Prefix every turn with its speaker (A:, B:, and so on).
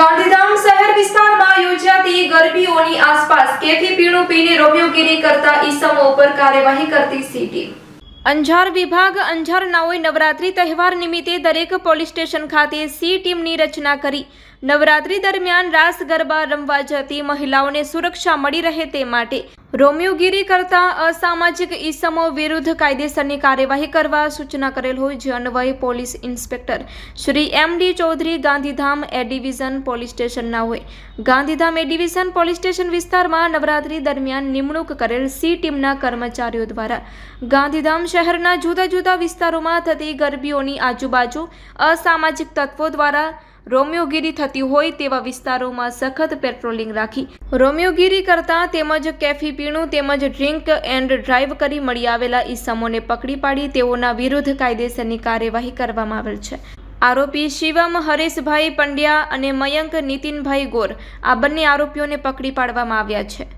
A: ગાંધીધામ શહેર વિસ્તારમાં યોજાતી ગરબીઓની આસપાસ કેફી પીણું પીને રોમિયોગીરી કરતા ઈસમો ઉપર કાર્યવાહી કરતી સીટી અંજાર વિભાગ અંજાર નાઓએ નવરાત્રી તહેવાર નિમિત્તે દરેક પોલીસ સ્ટેશન ખાતે સી ટીમની રચના કરી. નવરાત્રી દરમિયાન રાસ ગરબા રમવા જતી મહિલાઓને સુરક્ષા મળી રહે તે માટે રોમિયોગીરી કરતા અસામાજિક ઈસમો વિરુદ્ધ કાયદેસરની કાર્યવાહી કરવા સૂચના કરેલ હોય, જે અન્વયે police inspector Shri M D Chaudhary Gandhidham A division police સ્ટેશનના હોય. Gandhidham A division police station વિસ્તારમાં નવરાત્રી દરમિયાન નિમણૂક કરેલ સી ટીમના કર્મચારીઓ દ્વારા. ગાંધીધામ શહેરના જુદા જુદા વિસ્તારોમાં થતી ગરબીઓની આજુબાજુ અસામાજિક તત્વો દ્વારા રોમિયોગીરી થતી હોય તેવા વિસ્તારોમાં સખત પેટ્રોલિંગ રાખી. રોમિયોગીરી કરતા તેમજ કેફી પીણું તેમજ ડ્રિંક એન્ડ ડ્રાઈવ કરી મળી આવેલા ઈસમોને પકડી પાડી તેઓના વિરુદ્ધ કાયદેસરની કાર્યવાહી કરવામાં આવેલ છે. આરોપી શિવમ, હરેશભાઈ પંડ્યા અને મયંક નીતિનભાઈ ગોર આ બંને આરોપીઓને પકડી પાડવામાં આવ્યા છે.